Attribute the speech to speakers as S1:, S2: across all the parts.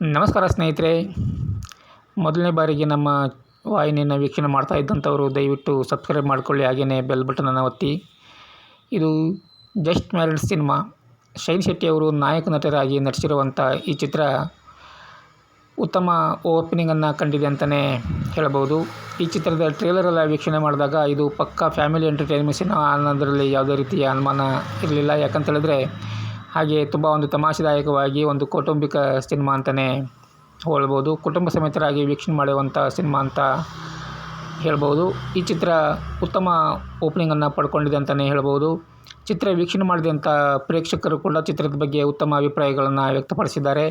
S1: ನಮಸ್ಕಾರ ಸ್ನೇಹಿತರೆ. ಮೊದಲನೇ ಬಾರಿಗೆ ನಮ್ಮ ವಾಹಿನಿಯನ್ನು ವೀಕ್ಷಣೆ ಮಾಡ್ತಾ ಇದ್ದಂಥವರು, ದಯವಿಟ್ಟು ಸಬ್ಸ್ಕ್ರೈಬ್ ಮಾಡ್ಕೊಳ್ಳಿ ಹಾಗೆಯೇ ಬೆಲ್ ಬಟನನ್ನು ಒತ್ತಿ. ಇದು ಜಸ್ಟ್ ಮ್ಯಾರಿಡ್ ಸಿನಿಮಾ. ಶೈನ್ ಶೆಟ್ಟಿ ಅವರು ನಾಯಕ ನಟರಾಗಿ ನಟಿಸಿರುವಂಥ ಈ ಚಿತ್ರ ಉತ್ತಮ ಓಪನಿಂಗನ್ನು ಕಂಡಿದೆ ಅಂತಲೇ ಹೇಳಬಹುದು. ಈ ಚಿತ್ರದ ಟ್ರೇಲರೆಲ್ಲ ವೀಕ್ಷಣೆ ಮಾಡಿದಾಗ ಇದು ಪಕ್ಕಾ ಫ್ಯಾಮಿಲಿ ಎಂಟರ್ಟೈನ್ಮೆಂಟ್ ಸಿನಿಮಾ ಅನ್ನೋದರಲ್ಲಿ ಯಾವುದೇ ರೀತಿಯ ಅನುಮಾನ ಇರಲಿಲ್ಲ. ಯಾಕಂತ ಹೇಳಿದ್ರೆ ಹಾಗೆ ತುಂಬ ಒಂದು ತಮಾಷೆದಾಯಕವಾಗಿ ಒಂದು ಕೌಟುಂಬಿಕ ಸಿನಿಮಾ ಅಂತಲೇ ಹೇಳ್ಬೋದು. ಕುಟುಂಬ ಸಮೇತರಾಗಿ ವೀಕ್ಷಣೆ ಮಾಡುವಂಥ ಸಿನಿಮಾ ಅಂತ ಹೇಳ್ಬೋದು. ಈ ಚಿತ್ರ ಉತ್ತಮ ಓಪನಿಂಗನ್ನು ಪಡ್ಕೊಂಡಿದೆ ಅಂತಲೇ ಹೇಳ್ಬೋದು. ಚಿತ್ರ ವೀಕ್ಷಣೆ ಮಾಡಿದಂಥ ಪ್ರೇಕ್ಷಕರು ಕೂಡ ಚಿತ್ರದ ಬಗ್ಗೆ ಉತ್ತಮ ಅಭಿಪ್ರಾಯಗಳನ್ನು ವ್ಯಕ್ತಪಡಿಸಿದ್ದಾರೆ.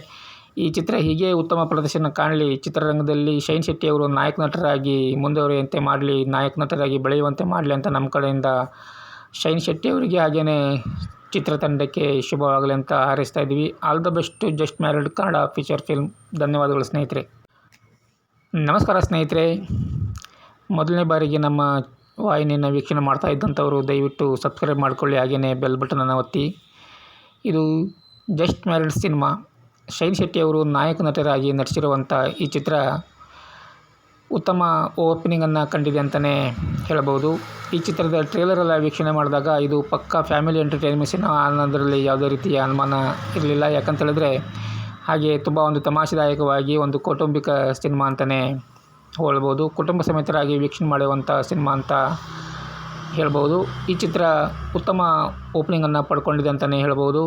S1: ಈ ಚಿತ್ರ ಹೀಗೆ ಉತ್ತಮ ಪ್ರದರ್ಶನ ಕಾಣಲಿ, ಚಿತ್ರರಂಗದಲ್ಲಿ ಶೈನ್ ಶೆಟ್ಟಿ ಅವರು ನಾಯಕ ನಟರಾಗಿ ಮುಂದುವರಿಯುವಂತೆ ಮಾಡಲಿ, ನಾಯಕ ನಟರಾಗಿ ಬೆಳೆಯುವಂತೆ ಮಾಡಲಿ ಅಂತ ನಮ್ಮ ಕಡೆಯಿಂದ ಶೈನ್ ಶೆಟ್ಟಿ ಅವರಿಗೆ ಹಾಗೆಯೇ ಚಿತ್ರತಂಡಕ್ಕೆ ಶುಭವಾಗಲಿ ಅಂತ ಹಾರೈಸ್ತಾ ಇದ್ದೀವಿ. All the best, just married Kannada feature film ಧನ್ಯವಾದಗಳು ಸ್ನೇಹಿತರೆ. ನಮಸ್ಕಾರ ಸ್ನೇಹಿತರೆ. ಮೊದಲನೇ ಬಾರಿಗೆ ನಮ್ಮ ವಾಹಿನಿಯನ್ನು ವೀಕ್ಷಣೆ ಮಾಡ್ತಾ ಇದ್ದಂಥವರು, ದಯವಿಟ್ಟು ಸಬ್ಸ್ಕ್ರೈಬ್ ಮಾಡ್ಕೊಳ್ಳಿ ಹಾಗೆಯೇ ಬೆಲ್ ಬಟನನ್ನು ಒತ್ತಿ. ಇದು ಜಸ್ಟ್ ಮ್ಯಾರಿಡ್ ಸಿನಿಮಾ. ಶೈನ್ ಶೆಟ್ಟಿ ಅವರು ನಾಯಕ ನಟರಾಗಿ ನಟಿಸಿರುವಂಥ ಈ ಚಿತ್ರ ಉತ್ತಮ ಓಪನಿಂಗನ್ನು ಕಂಡಿದೆ ಅಂತಲೇ ಹೇಳಬಹುದು. ಈ ಚಿತ್ರದ ಟ್ರೇಲರೆಲ್ಲ ವೀಕ್ಷಣೆ ಮಾಡಿದಾಗ ಇದು ಪಕ್ಕಾ ಫ್ಯಾಮಿಲಿ ಎಂಟರ್ಟೈನ್ಮೆಂಟ್ ಸಿನಿಮಾ ಅನ್ನೋದರಲ್ಲಿ ಯಾವುದೇ ರೀತಿಯ ಅನುಮಾನ ಇರಲಿಲ್ಲ. ಯಾಕಂತ ಹೇಳಿದ್ರೆ ಹಾಗೆ ತುಂಬ ಒಂದು ತಮಾಷೆದಾಯಕವಾಗಿ ಒಂದು ಕೌಟುಂಬಿಕ ಸಿನಿಮಾ ಅಂತಲೇ ಹೇಳ್ಬೋದು ಕುಟುಂಬ ಸಮೇತರಾಗಿ ವೀಕ್ಷಣೆ ಮಾಡುವಂಥ ಸಿನಿಮಾ ಅಂತ ಹೇಳ್ಬೋದು ಈ ಚಿತ್ರ ಉತ್ತಮ ಓಪನಿಂಗನ್ನು ಪಡ್ಕೊಂಡಿದೆ ಅಂತಲೇ ಹೇಳ್ಬೋದು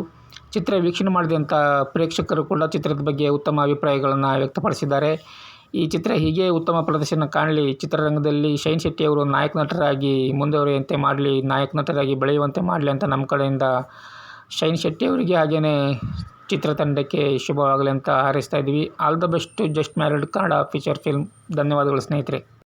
S1: ಚಿತ್ರ ವೀಕ್ಷಣೆ ಮಾಡಿದಂಥ ಪ್ರೇಕ್ಷಕರು ಕೂಡ ಚಿತ್ರದ ಬಗ್ಗೆ ಉತ್ತಮ ಅಭಿಪ್ರಾಯಗಳನ್ನು ವ್ಯಕ್ತಪಡಿಸಿದ್ದಾರೆ. ಈ ಚಿತ್ರ ಹೀಗೆ ಉತ್ತಮ ಪ್ರದರ್ಶನ ಕಾಣಲಿ. ಚಿತ್ರರಂಗದಲ್ಲಿ ಶೈನ್ ಶೆಟ್ಟಿ ಅವರು ನಾಯಕ ನಟರಾಗಿ ಮುಂದುವರಿಯುವಂತೆ ಮಾಡಲಿ, ನಾಯಕ ನಟರಾಗಿ ಬೆಳೆಯುವಂತೆ ಮಾಡಲಿ ಅಂತ ನಮ್ಮ ಕಡೆಯಿಂದ ಶೈನ್ ಶೆಟ್ಟಿ ಅವರಿಗೆ ಹಾಗೆಯೇ ಚಿತ್ರತಂಡಕ್ಕೆ ಶುಭವಾಗಲಿ ಅಂತ ಹಾರೈಸ್ತಾ ಇದ್ದೀವಿ. All the best, just married Kannada feature film. ಧನ್ಯವಾದಗಳು ಸ್ನೇಹಿತರೆ.